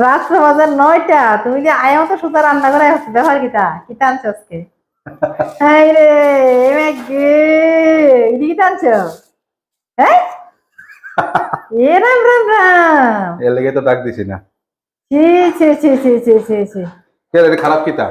রাত্র বাজার নয়টা তুমি যে আয়াও তো সুতা রান্না করে হচ্ছে ব্যাপার কিটা? কিটা আনছো আজকে? রে ইডি কিটা আনছো? হ্যাঁ এ রাম রাম রাম। এর লেগে তো ডাক দিছি না। ছি ছি ছি ছি ছি ছি ছি। কে খারাপ কিতা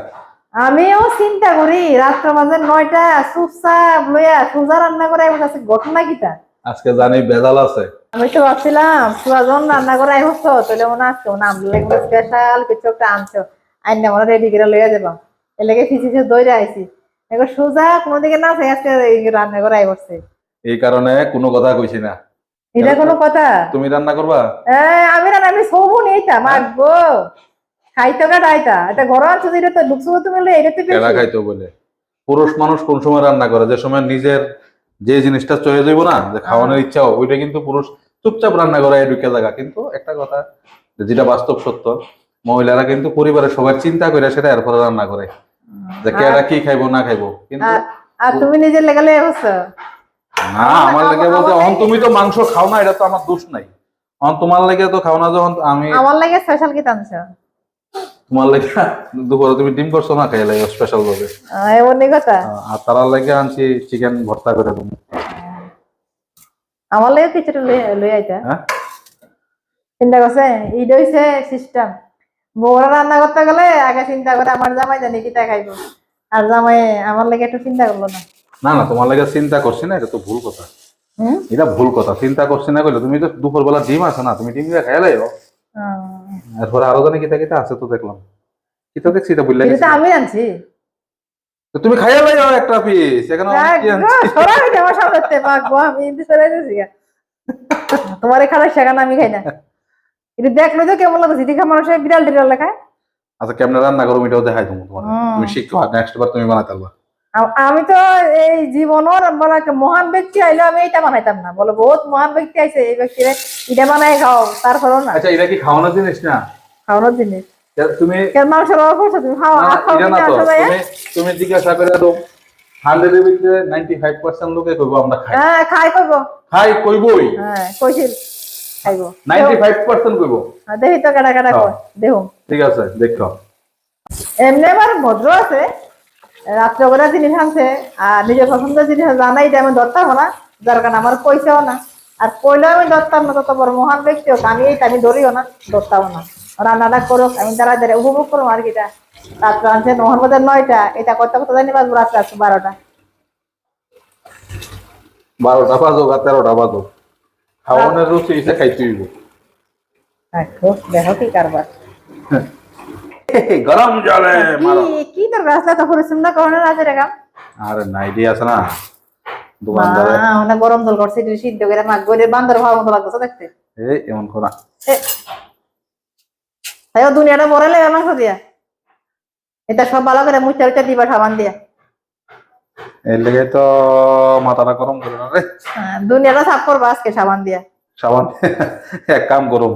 আমিও চিন্তা করি রাত্র বাজার নয়টা চুপচাপ লইয়া সুজা রান্না করে আমার কাছে ঘটনা কিটা? আজকে জানি বেজাল আছে। আমি তো ভাবছিলাম সুয়াজন রান্না করে আই হচ্ছ তাহলে মনে আসছো না আমলে স্পেশাল কিছু একটা আনছো। আইন মনে রেডি করে লইয়া যাবা। এলাকে ফিসিছে দইরে আইছি। এবার সোজা কোনো দিকে না আছে আজকে রান্না করে আই এই কারণে কোনো কথা কইছি না। এটা কোনো কথা? তুমি রান্না করবা? এই আমি রান্না আমি সবু নেইতা মাগবো খাইতে কা ডাইতা এটা। ঘর আছো এটা তো লুকসু তুমি এটা তো কেডা খাইতো বলে। পুরুষ মানুষ কোন সময় রান্না করে? যে সময় নিজের যে জিনিসটা চয়ে যাইব না যে খাওয়ানোর ইচ্ছা ওইটা কিন্তু পুরুষ চুপচাপ রান্না করে ঢুকে জায়গা কিন্তু একটা কথা যেটা বাস্তব সত্য মহিলারা কিন্তু পরিবারের সবার চিন্তা করে সেটা এরপরে রান্না করে। যে কেডা কি খাইবো না খাইবো কিন্তু আর- তুমি না আমার লেগে বলতে অহন তুমি তো মাংস খাও না এটা তো আমার দোষ নাই। অহন তোমার লেগে তো খাও না যখন আমি আমার লাগে স্পেশাল কি টানছো? তোমার লেগে দুপুরে তুমি ডিম করছ না খাইলে স্পেশাল ভাবে? এমন নি কথা। আর তারার লেগে আনছি চিকেন ভর্তা করে তুমি। আমার লাগে কিছুটা লই আইতা। হ্যাঁ? চিন্তা করছে? ইড হইছে সিস্টেম বউরা রান্না করতে গেলে আগে চিন্তা করে আমার জামাই জানি কিটা খাইবো। আর জামাই আমার লাগে একটু চিন্তা করল না। না না তোমার লেগে চিন্তা করছি না এটা তো ভুল কথা। এটা ভুল কথা চিন্তা করছি না কইলে। তুমি তো দুপুর বেলা ডিম আছে না তুমি ডিম দিয়ে খাইলে এরপরে আরও জানি কিতা কিতা আছে তো দেখলাম। কিতা দেখছি এটা আমি আনছি তুমি খাইয়া লাই একটা পিস এখানে সরা হইতে আমার সামনে পাকবো আমি ইন্দি সরাই তোমার এখানে সেখানে আমি খাই না। এটা দেখল তো কেমন লাগছে দেখা মানুষের বিড়াল টিড়াল লেখায় আচ্ছা কেমনে রান্না করো এটাও দেখাই তুমি তোমার। তুমি শিখো নেক্সট বার তুমি বানাতে পারবা। আমি তো এই জীবনের মানে মহান ব্যক্তি আইলে আমি এটা বানাইতাম না। বলো বহুত মহান ব্যক্তি আইছে এই ব্যক্তিরে এটা বানাই খাও তারপরও না। আচ্ছা এটা কি খাওয়ানোর জিনিস না? খাওয়ানোর জিনিস। তুমি কেন মানুষের অভাব করছ তুমি খাও? তুমি তুমি জিজ্ঞাসা করে দাও হান্ড্রেডের ভিতরে নাইনটি ফাইভ পার্সেন্ট লোকে কইবো আমরা খাই। হ্যাঁ খাই খাই কইবই। হ্যাঁ কইছিল খাইবো। নাইনটি ফাইভ পার্সেন্ট কইবো দেখি তো কাটা কাটা হ্যাঁ। দেখুন ঠিক আছে দেখো। এমনি আবার ভদ্র আছে। রাত্রে করে জিনিস আনছে আর নিজের পছন্দের জিনিস জানাই এটা আমি ধরতাম না যার কারণে আমার পয়সাও না। আর কইলেও আমি ধরতাম না তত বড় মহান ব্যক্তি হোক। আমি এইটা আমি ধরিও না ধরতাম না। রান্নাটা করুক আমি তারা তারা উপভোগ করব আর কি রাত্রে আনছে মোহন বাজার নয়টা এটা করতে করতে জানি বাজবো রাত্রে আসছে বারোটা। বারোটা বাজো বা তেরোটা বাজো খাওয়ানোর রুচি খাইতে দেখো দেখো কি কারবার। গরম জলে মারো। কি কি তোর রাস্তা? তো পরিশ্রম না করানো আছে রে কাম আরে আছে না। দোকানদারে মা, গরম জল করছে একটু সিদ্ধ করে মাছ গরে বান্দর ভাব মতো লাগতেছে দেখতে। এই এমন করা তাই ও দুনিয়াটা বড় লাগে মাংস দিয়া। এটা সব ভালো করে মুচা উচা দিবা সাবান দিয়া। এর লেগে তো মাথাটা গরম করে না রে। হ্যাঁ, দুনিয়াটা সাফ করবা আজকে সাবান দিয়া। সাবান এক কাম করুম।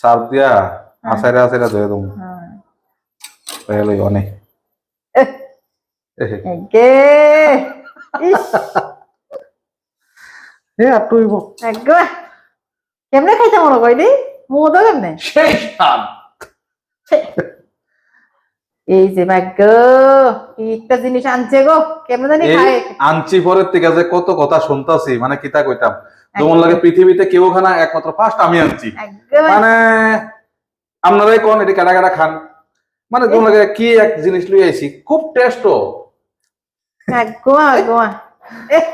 সার দিয়া আসাইরা আসাইরা ধুয়ে দেবো হ্যাঁ। লই অনেক এহ, একে। ইস। এ আটটু হইব। একবার কেমনে খাইতে মনে কই দি মুদো কেমনে? সেই স্বাদ এই যে ভাগ্য কি একটা জিনিস আনছে গো। কেমনে জানি এই খায়। আনছি পরের থেকে যে কত কথা শুনতাছি মানে কিতা কইতাম? যেমন লাগে পৃথিবীতে কেউ খানা একমাত্র ফার্স্ট আমি আনছি। মানে আপনারাই কোন এটি কাটা কাটা খান? মানে লাগে কি এক জিনিস লই আইছি খুব টেস্ট একদম এহ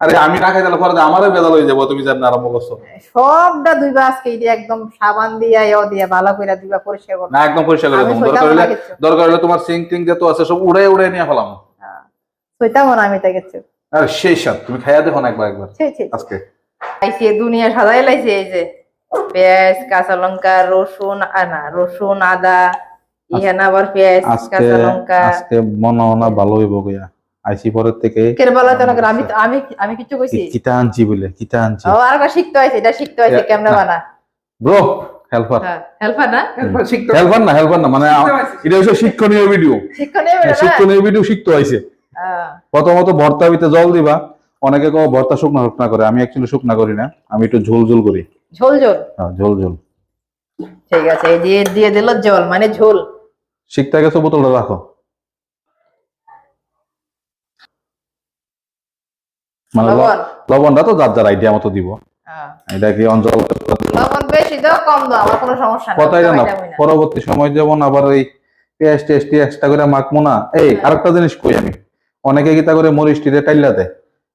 আরে আমি না খাই তাহলে পরে আমারও বেজাল হয়ে যাব তুমি যেমন আরম্ভ করছ। সবটা দুইবা আজকে এই যে একদম সাবান দিয়া ইয় দিয়া ভালো করে দুইবা পরিষ্কার করো না একদম পরিষ্কার করে দরকার হলে দরকার হলে তোমার সিং টিং যত আছে সব উড়ে উড়ে নিয়ে ফেলাম। সইতাম না আমি তাই কিছু। আর সেই সাথ তুমি খাইয়া দেখো না একবার একবার। আজকে। লাইছে দুনিয়া সাজাই লাইছে এই যে। পেঁয়াজ কাঁচা লঙ্কা রসুন আনা রসুন আদা ইহানা আবার পেঁয়াজ কাঁচা লঙ্কা। আজকে মনে হয় না ভালো হইব গিয়া। আইসি পরের থেকে কের তো আমি আমি আমি কিছু কইছি? কিতা আনছি বলে কিতা আনছি? ও আর শিখতে হয়েছে এটা শিখতে হয়েছে কেমনে বানা? ব্রো হেল্পার হ্যাঁ হেল্পার না? হেল্পার না হেল্পার না মানে এটা হচ্ছে শিক্ষণীয় ভিডিও শিক্ষণীয় ভিডিও না? শিক্ষণীয় ভিডিও শিখতে হয়েছে। হ্যাঁ। প্রথমত ভর্তা ভিতরে জল দিবা। অনেকে কো ভর্তা শুকনা শুকনা করে। আমি অ্যাকচুয়ালি শুকনা করি না আমি একটু ঝোল ঝোল করি। ঝোল ঝোল? হ্যাঁ, ঝোল ঝোল। ঠিক আছে এই দিয়ে দিয়ে দিল জল মানে ঝোল। শিখতে গেছো বোতলটা রাখো। মানে লবণটা তো যার যার আইডিয়া মতো দিব। হ্যাঁ। এটা কি অঞ্চল লবণ বেশি দাও কম দাও আমার কোনো সমস্যা নেই। কথাই জানো সবাই যাবে না। পরবর্তী সময় যেমন আবার এই পেঁয়াজ টেস্টি এক্সট্রা করে মাখবো না এই আরেকটা জিনিস কই আমি? অনেকে গীতা করে মরিচ টিরে টাইলা দেয়?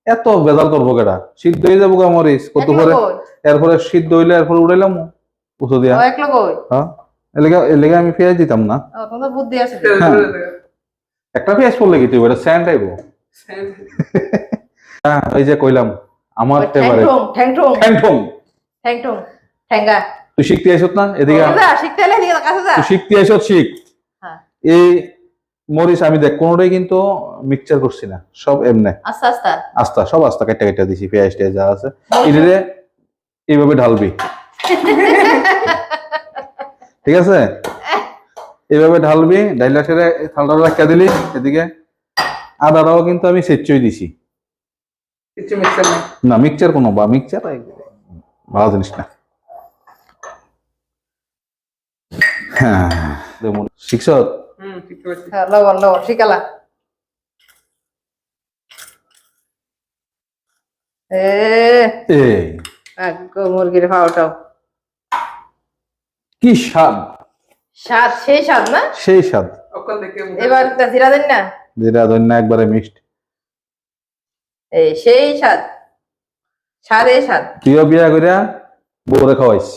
এত বেজাল করব কেটা সিদ্ধ হয়ে যাব গা মরিচ কত একলো করে কই? এরপরে সিদ্ধ হইলে এরপরে উড়াইলাম উঁচু দিয়া। হ্যাঁ। এলাকা এলাকা আমি পেঁয়াজ দিতাম না। তোমার বুদ্ধি আছে। হ্যাঁ। একটা পেঁয়াজ পড়লে কি তুই? এটা স্যান্ড আইবো হ্যাঁ ওই যে কইলাম আমার ফেভারিট ঠ্যাংঠুং, ঠ্যাংঠুং, ঠ্যাংঠং। ঠ্যাঙ্গা। তুই শিখতে আইসত না? এদিকে শিখতে এলে এদিকে কাছে যা। তুই শিখতে আইসত শিখ। হ্যাঁ। এই মরিচ আমি দেখ কোনোটাই কিন্তু মিক্সচার করছি না সব এমনে। আস্তে আস্তে। আস্তা সব আস্তা কেটে কেটে দিছি পেঁয়াজ টেয়াজ যা আছে। এইভাবে ঢালবি। ঠিক আছে? এইভাবে ঢালবি ডাইলা সেরে থালটা রাখা দিলি এদিকে। আদাটাও কিন্তু আমি সেচই দিছি। না মিক্সচার কোনো বা মিক্সচার ভালো জিনিস না। হ্যাঁ শিখছ? হুম ঠিক আছে হ্যাঁ, লবণ, লবণ, শিখালা। এ, মুরগির ফাওটাও। কি স্বাদ? স্বাদ, সেই স্বাদ না? সেই স্বাদ। ওখান থেকে মুখে- এবার তা জিরা দেন না? একবারে মিক্সড এই, সেই স্বাদ। স্বাদে স্বাদ। তুইও বিয়া করিয়া বউরে খাওয়াইস।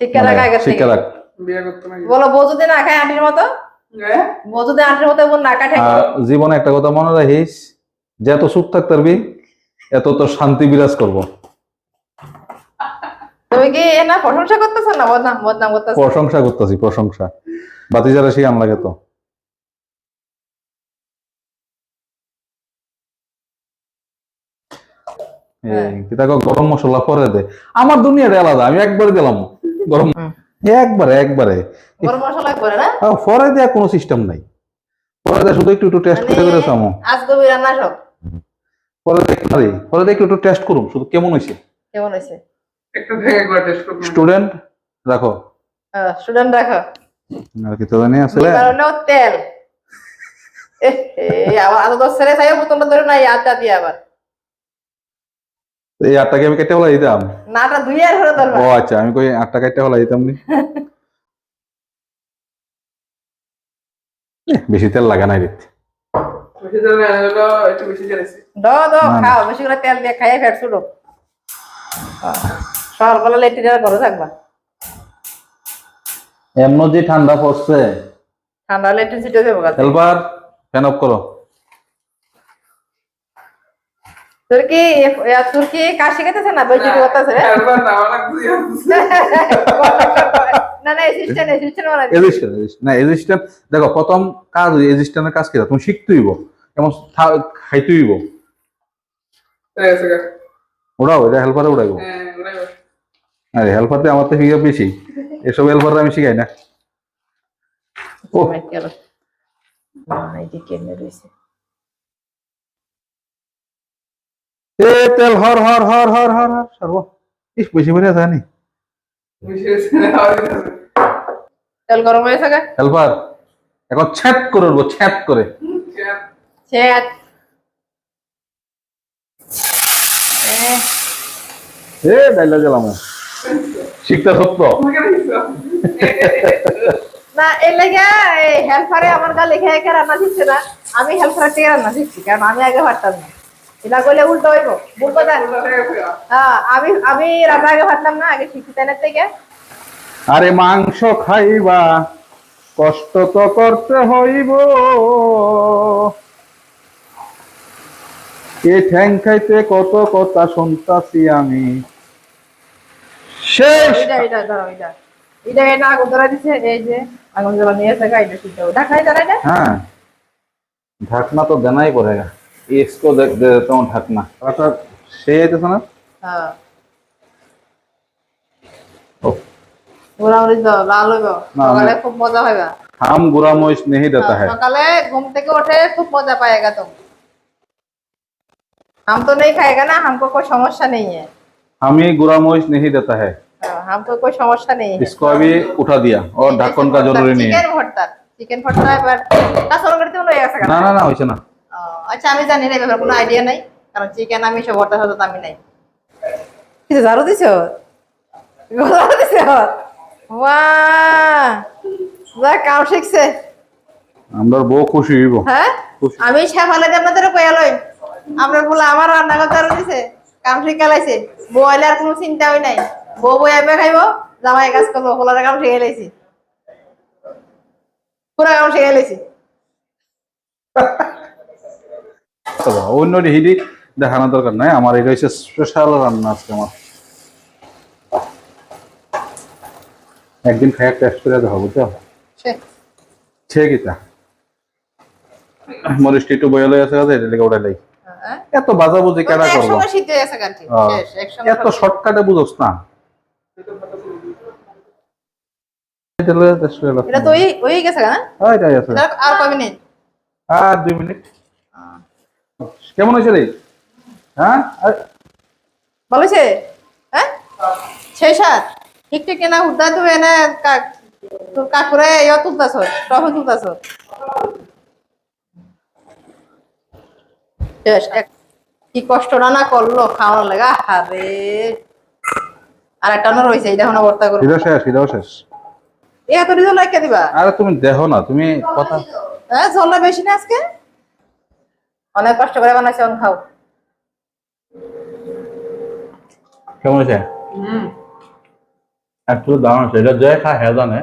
শিক্ষা রাখ আগে মানে শিক্ষা রাখ। না বলো বউ যদি না খায় আন্টির মতো? হ্যাঁ? বউ যদি আন্টির মতো না কাটে? জীবনে একটা কথা মনে রাখিস যে এত সুখ থাকতে পারবি এত তো শান্তি বিরাজ করব। তুমি কি না প্রশংসা করতেছো না? বদনাম বদনাম করতেছো। প্রশংসা করতেছি প্রশংসা। বাতিজারা সেই তো হ্যাঁ। তাকে গরম মশলা পরে দে। আমার দুনিয়াটা আলাদা আমি একবারে দিলাম। গরম একবারে একবারে। গরম মশলা করে না? পরে দেওয়ার কোনো সিস্টেম নাই। পরে দেয়া শুধু একটু একটু টেস্ট করে করে আজ গভীর রান্না সব পরে দেখতে পারি দেখে একটু টেস্ট করুন শুধু কেমন হয়েছে কেমন হয়েছে একটু থেকে একবার টেস্ট স্টুডেন্ট রাখো। স্টুডেন্ট রাখো। আর কি তো জানি আছে হলো তেল। এহ, এই আবার আদা খাইও বোতলটা ধরে নাই আদা দিয়ে আবার। এই আটটাকে আমি কেটে দিতাম? নাটা ধুয়ে আর ধরবা। ও আচ্ছা আমি কই আটটা কেটে ফেলা দিতাম নি? বেশি তেল লাগে নাই দেখতে বেশি হলো একটু না, না। খাও বেশি করে তেল দিয়ে খাইয়ে ফেট ছুটো। সকালবেলা লেটে যাওয়ার ঘরে থাকবা। এমন যে ঠান্ডা পড়ছে। ঠান্ডা লেটে ছিটে দেবো গাছে হেল্পার ফ্যান অফ করো। তোর কি তোর কি কাশি খেতেছে না? বৈদ্যুতি করতেছে? না না না অ্যাসিস্ট্যান্ট অ্যাসিস্ট্যান্ট না এজিস্ট্যান্ট দেখো প্রথম কাজ এজিস্ট্যান্টের কাজ কি? তুমি শিখতে হইব। এমন থা- খাইতে হইব। ওড়াও এটা হেল্পারে উড়াইব। আরে হেল্পারতে আমার তো ফিগার বেশি? এসব হেল্পার আমি শিখাই না। ও। এ তেল হর হর হর হর হর হর সর্ব। ইস বেশি করে জানি তেল গরম হয়েছে গা? হেল্পার এখন ছ্যাপ করে উঠবো ছ্যাপ করে। ছেট এ। ডাইলা গেলাম শিখতে সত্য? না এর লেগে হেল্পারে আমার গা লেখে একে রান্না শিখছে না। আমি হেল্পারে থেকে রান্না শিখছি কারণ আমি আগে পারতাম না। এটা করলে উল্টো হইব ভুল কথা হ্যাঁ আমি আমি রান্না আগে পারতাম না আগে শিখছি তাই থেকে। আরে মাংস খাইবা কষ্ট তো করতে হইব। এ ঠ্যাং খাইতে কত কথা শুনতাছি আমি। শেষ এটা এটা ধরো এটা এটা এটা আগুন ধরা দিছে এই যে আগুন জ্বালা নিয়ে এসে গাইতে শিখতে হবে ঢাকাই জানাই না হ্যাঁ ঢাকনা তো দেনাই পড়েগা इसको दे दे देता हूँ ढकना আচ্ছা সে যেতেছে না হ্যাঁ ও, গোড়া মরিচ দাও লাল হইব না, সকালে আমি- খুব মজা হইবা हम बुरा मोइश नहीं देता है सकाले घूम के उठे खूब मजा पाएगा तुम हम तो नहीं खाएगा ना हमको कोई समस्या नहीं है हम ही बुरा मोइश नहीं देता है हाँ, हमको कोई समस्या नहीं है इसको अभी उठा दिया और ढक्कन का जरूरी नहीं है চিকেন ভর্তা চিকেন ভর্তা এবার কাঁচা করতে হলো এক না না না হয়েছে না আচ্ছা আমি জানি না ব্যাপার কোনো আইডিয়া নাই কারণ চিকেন আমি সব ভর্তা সাথে আমি নাই কিছু ঝাড়ু দিছ ঝাড়ু দিছ বাহ যা কাম শিখছে আমরা বউ খুশি হইব হ্যাঁ আমি শেফালে আপনাদের কয়া লই আপনার বলে আমার রান্না করতে আরো দিছে কাম শিখে লাইছে বউ আইলে আর কোনো চিন্তা হয় নাই বউ বই এবে খাইব জামাই কাজ করব পোলার কাম শিখে লাইছি পুরা কাম শিখে লাইছি অন্য হিডি দেখানোর দরকার নাই আমার এটা হচ্ছে স্পেশাল রান্না আজকে আমার। একদিন খাইয়া টেস্ট করে দেখো বুঝছ? সে আছে এটা হ্যাঁ এত বাজা বুঝি কেনা করব? এত শর্টকাটে বুঝোস না। এটা লইয়া test করে এটা তো ওই ওই গেছে না? হ্যাঁ, এটাই আছে আর কয় মিনিট? আর দুই মিনিট। কেমন হয়েছে রে? হ্যাঁ? ভালো হয়েছে? হ্যাঁ? সেই সাত ঠিক ঠিক না উদ্দা তুমি এনে কাক তোর কাকুরে ইয়ে তুলতাছ টফন তুলতাছ। কি কষ্ট করল খাওয়ানো লাগা? আরে আর একটা না রয়েছে এটা এখন বর্তা করব। শেষ এটাও শেষ। এ এত রিজল লাইকে দিবা? আরে তুমি দেখো না তুমি কথা হ্যাঁ ঝোলটা বেশি না আজকে? অনেক কষ্ট করে বানাইছে অন খাও। কেমন হয়েছে? হুম। একটু দাঁড়ানো যে খা হ্যাঁ জানে।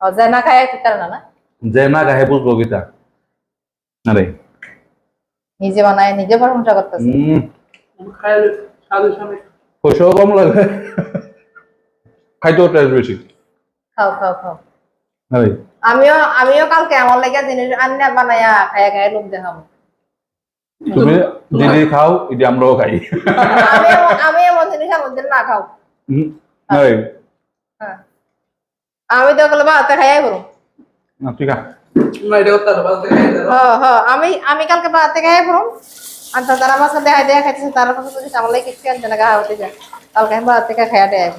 যে না খায় ঠিক না না? যে না খাহে বুঝব গীতা আরে নিজে বানায় নিজে প্রশংসা করতেছে। হম। খাই সাধু পয়সাও কম লাগে। খাইতেও টেস্ট বেশি। খাও খাও খাও। আরে। আমিও আমিও কালকে আমার লাগে জিনিস আন্না বানায়া খায়া খায়া লোক দেখাবো। তুমি দিদি খাও এটি আমরাও খাই। আমি আমি এমন জিনিস আমার দিন না খাও। আরে। হ্যাঁ। আমি তো গেলে বাড়াতে খাইয়াই করো না, ঠিক আছে আমি আমি কালকে বাড়াতে খাইয়াই করো আর তারা মাছ দেখা দেখা খাইতেছে তারা কাছে তো আমার লাগে কিছু আনছে না গাহা হতে যায় কালকে আমি বাড়াতে খাই খাইয়া দেয়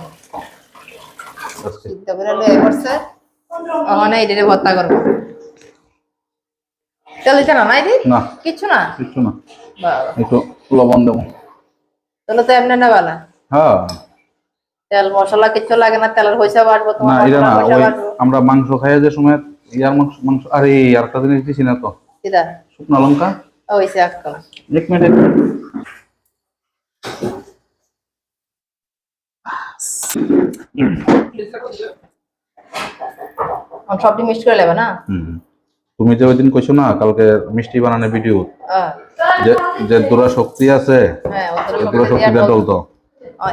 সিদ্ধ করে লয়ে পড়ছে ওখানে এটারে ভর্তা করব। তেল দিতে না নাই না। কিচ্ছু না? কিছু না। একটু লবণ দেবো। তাহলে তো এমনি না? বালা হ্যাঁ। তেল মশলা কিচ্ছু লাগে না তেলের পয়সা বাড়বো না এটা না ওই আমরা মাংস খাই যে সময় ইয়ার মাংস মাংস আরে আর একটা জিনিস দিছি না তো। কিদা শুকনো লঙ্কা। ওইসে আজকাল এক মিনিট এক মিনিট। সবটি মিক্স করে নেবে না? তুমি যে কইছো না কালকে মিষ্টি বানানোর ভিডিও যে যে দূরা শক্তি আছে হ্যাঁ ওদের যে শক্তি দিয়ে ডলতো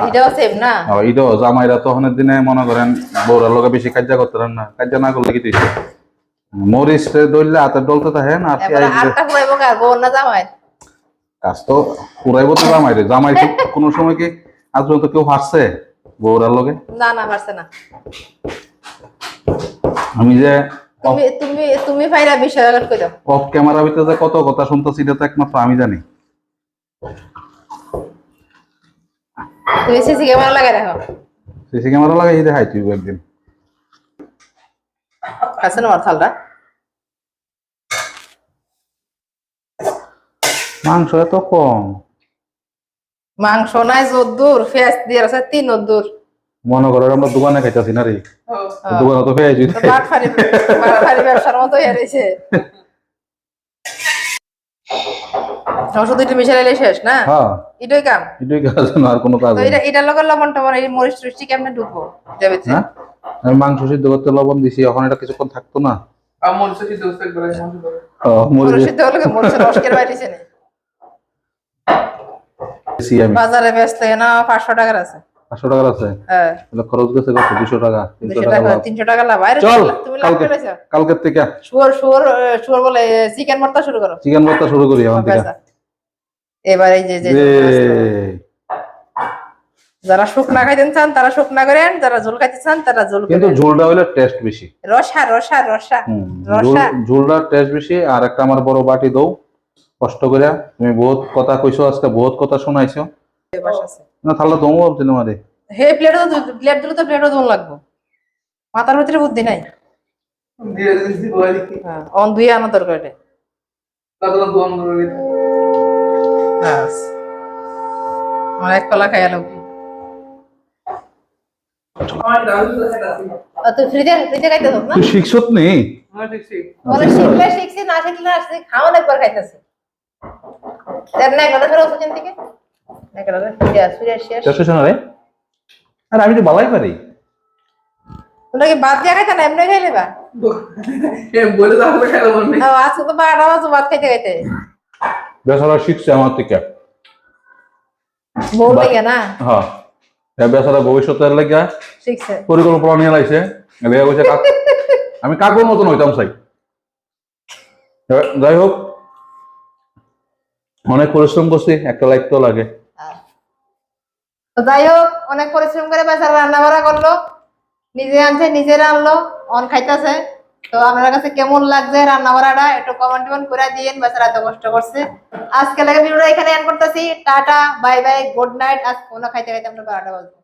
এটাও সেম না? এটাও। জামাইরা তখনের দিনে মনে করেন বউরার লোকে বেশি করতে না। না করলে কি তুইছে মরিচ দইলে হাতে ডলতে থাকেন আর এবারে আটটা ফুরাইবো কার? বোন না জামাই? কাজ তো পুরাইবো তো জামাই রে জামাই কোনো সময় কি আজ পর্যন্ত কেউ হাসছে বউরার লোকে না না পারছে না। আমি যে তুমি তুমি তুমি ফাইরা বিষয় আগত কই দাও অফ ক্যামেরা ভিতরে যে কত কথা শুনতেছি এটা তো একমাত্র আমি জানি। তুমি সিসি ক্যামেরা লাগাই রাখো। সিসি ক্যামেরা লাগাই দেখাই তুই একদিন। না আমার থালটা মাংস এত কম। মাংস নাই যদ্দুর পেঁয়াজ দিয়ে আছে তিন দূর মনে করো আমরা দোকানে খাইতেছি না রে। দোকানে তো বাটফারি ব্যবসার মতো শেষ না? এটাই কাম? এটাই কাজ না আর কোনো কাজ তো নেই। এটা লগে লবণ টবণ এই মরিচ টরিচটি কেমনে ঢুকবো যাবে মাংস সিদ্ধ করতে লবণ দিছি এখন এটা কিছুক্ষণ থাকতো না। সিদ্ধ করতে মরিচ সিদ্ধ হলে মরিচের বাইরেছে না? বাজারে ব্যস্ত না পাঁচশো টাকার আছে। পাঁচশো টাকার আছে? তাহলে খরচ গেছে কত? দুশো টাকা তিনশো টাকা টাকা লাভ। তিনশো টাকা লাভ। আরে চল কালকে কালকের থেকে। শুয়োর শুয়োর শুয়োর বলে চিকেন ভর্তা শুরু করো। চিকেন ভর্তা শুরু করি এখন থেকে। এবার এই যে যে যে যারা শুকনা খাইতেন চান তারা শুকনা করেন। যারা ঝোল খাইতে চান তারা ঝোল কিন্তু ঝোলটা হইলে টেস্ট বেশি। রসা রসা রসা হুম, রসা। ঝোল- ঝোলটার টেস্ট বেশি। আর একটা আমার বড় বাটি দৌ কষ্ট করে তুমি বহুত কথা কইছো আজকে বহুত কথা শোনাইছো। না তাহলে দমও ভাবছিলাম আরে হে প্লেটও তো প্লেট দিলে তো প্লেটও ধোন লাগবো। মাথার ভিতরে বুদ্ধি নাই। হ্যাঁ অন ধুয়ে আনা দরকার এটা আমার এক কলা খাইয়া তো আছে তুই ফ্রিজে ফ্রিজে খাইতে না? তুই শিখছত নেই শিখছি না শিখলে আসছি খাওয়া একবার খাইতেছি। আরে আমি তো বালাই পারি। তোমরা কি বাদ দিয়া খাইতে না? এমনি খাইলে বা? বলে তাহলে খেলা মন নেই। ও, আজকে তো বাজে ভাত খাইতে খাইতে। বেচারা শিখছে আমার থেকে। বউ লাগে না? হ্যাঁ। বেচারা ভবিষ্যতের লেগে শিখছে। পরিকল্পনা নিয়ে লাইছে। এবার কইছে আমি কাকুর মতন হইতাম চাই। যাই হোক অনেক পরিশ্রম করছি, একটা লাইক তো লাগে। যাই হোক, অনেক পরিশ্রম করে বেচারা রান্না বাড়া করল, নিজে আনছে, নিজে রানলো অন খাইতেছে। তো আপনার কাছে কেমন লাগছে রান্না বাড়াটা একটু কমেন্ট করে দিয়েন, বেচারা এত কষ্ট করছে। আজকে লাগে ভিডিওটা এখানে এন্ড করতেছি। Tata bye bye good night আজ কোনো খাইতে খাইতে আমরা বারোটা বাজবো।